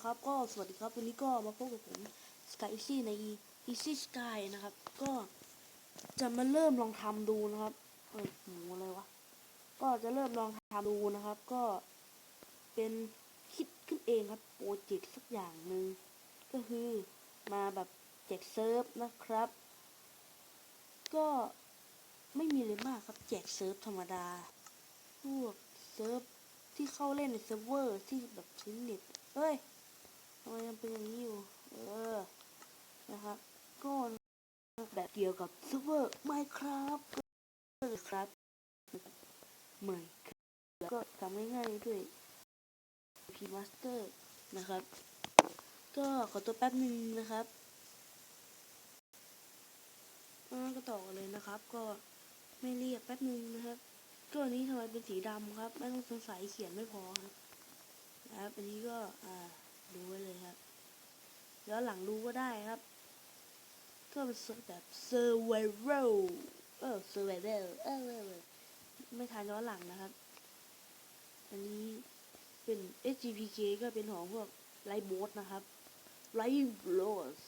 นะครับ ก็สวัสดีครับวันนี้ก็มาพบกับผม Sky Easy ใน Easy Sky นะครับ ก็จะมาเริ่มลองทำดูนะครับเอ้ยหมูอะไรวะก็จะเริ่มลองทำดูนะครับ ก็เป็นคิดขึ้นเองครับโปรเจกต์สักอย่างหนึ่งก็คือมาแบบแจกเซิร์ฟนะครับ ก็ไม่มีเลยมากครับแจกเซิร์ฟธรรมดา พวกเซิร์ฟที่เข้าเล่นในเซิร์ฟเวอร์ที่แบบใช้เน็ตเฮ้ย ทำไมมันเป็นอย่างนี้อยู่ เออ นะครับ ก็แบบเกี่ยวกับซิร์ฟเวอร์ Minecraft ก็ครับใหม่แล้วก็ทำง่ายๆด้วย P Master นะครับ ก็ขอตัวแป๊บหนึ่งนะครับอ่าก็ต่อเลยนะครับ ก็ไม่เรียกแป๊บหนึ่งนะครับก็อันนี้ทำไมเป็นสีดำครับ ไม่ต้องสงสัยเขียนไม่พอครับนะครับอันนี้ก็อ่า ดูไว้เลยครับแล้วหลังดูก็ได้ครับ ก็เป็นแบบ survival เออ survival เออเออเออไม่ทันย้อนหลังนะครับ อันนี้เป็น SGPK ก็เป็นของพวกไลโบสนะครับไลโบส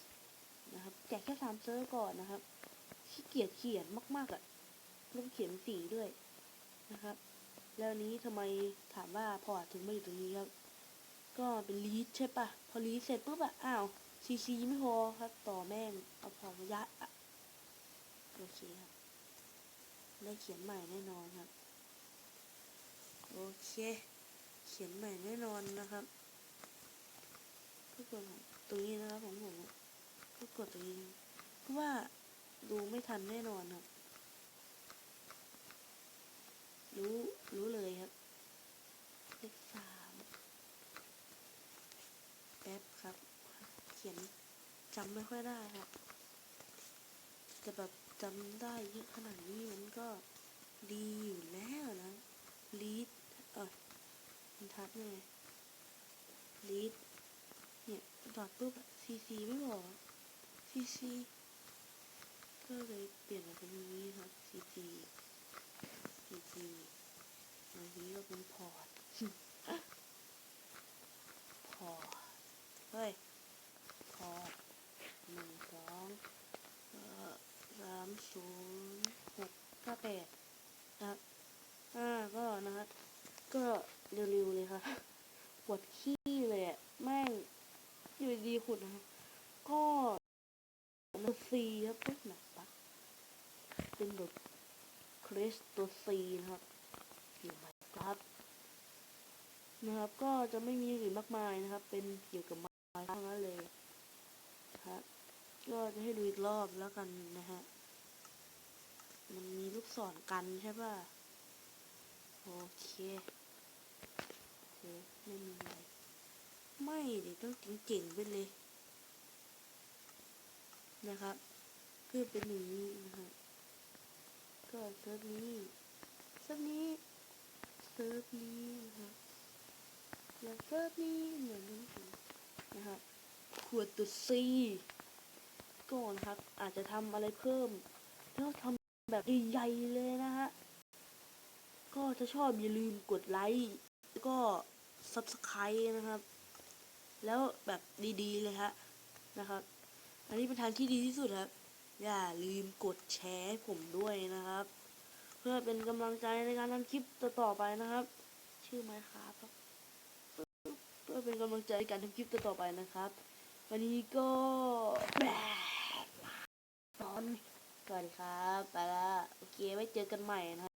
นะครับแจกแค่สามเซิร์ฟก่อนนะครับขี้เกียจเขียนมาก ๆอะ่ะต้องเขียนสีด้วยนะครับ แล้วนี้ทำไมถามว่าพอถึงมาอยู่ตรงนี้ครับ ก็เป็นลีดใช่ปะพอลีดเสร็จปุ๊บอะอ้าวซีซีไม่พอครับ ต่อแม่งเอาพอมายัดอะโอเคครับ ได้เขียนใหม่แน่นอนครับ โอเค เขียนใหม่แน่นอนนะครับก็กดตรงนี้นะครับของผมอะก็กดตรงนี้เพราะว่าดูไม่ทันแน่นอนครับ รู้ รู้เลยครับเลขสามแป๊บครับ เขียนจำไม่ค่อยได้ครับแต่แบบจำได้เยอะขนาดนี้มันก็ดีอยู่แล้วนะลีดเออมันทัดไงลีดเนี่ยดอทปุ๊บซีซีไม่พอกซีซีก็เลยเปลี่ยนมาเป็นนี้ครับซีซีซีซีอันนี้ก็เป็นพอร์ต พอร์ตเฮ้ย พอร์ตหนึ่งสองเอ่อสาม ศูนย์หกเก้าแปดนะครับอ่าก็นะครับ ก็เร็วๆเลยครับปวดขี้เลยอะแม่งอยู่ดีขุดนะครับก็ตัวซีครับเป็นหนักปะเป็นแบบคริสตัวซีนะครับอยู่ไหมครับนะครับ ก็จะไม่มีอื่นมากมายนะครับ เป็นเกี่ยวกับไม้ทั้งนั้นเลยนะครับก็จะให้ดูอีกรอบแล้วกันนะฮะ มันกันใช่ป่ะ โอเคโอเคไม่มีอะไร ไม่เดี๋ยวต้องเก่งๆไปเลย นะครับคือเป็นอย่างนี้นะครับก็เซิร์ฟนี้เซิร์ฟนี้เซิร์ฟนี้นะครับแล้วเซิร์ฟนี้เหมือนกันนะครับขวดตัวซีก่อนครับ อาจจะทำอะไรเพิ่มแล้วทำ แบบใหญ่ๆเลยนะฮะ ก็ถ้าชอบอย่าลืมกดไลค์แล้วก็ subscribe นะครับ แล้วแบบดีๆเลยฮะนะครับ อันนี้เป็นทางที่ดีที่สุดครับ อย่าลืมกดแชร์ให้ผมด้วยนะครับ เพื่อเป็นกำลังใจในการทำคลิปต่อๆไปนะครับ ชื่อไหมครับเพื่อเป็นกำลังใจในการทำคลิปต่อๆไปนะครับ วันนี้ก็แบบตอน สวัสดีครับ ไปละโอเคไว้เจอกันใหม่นะ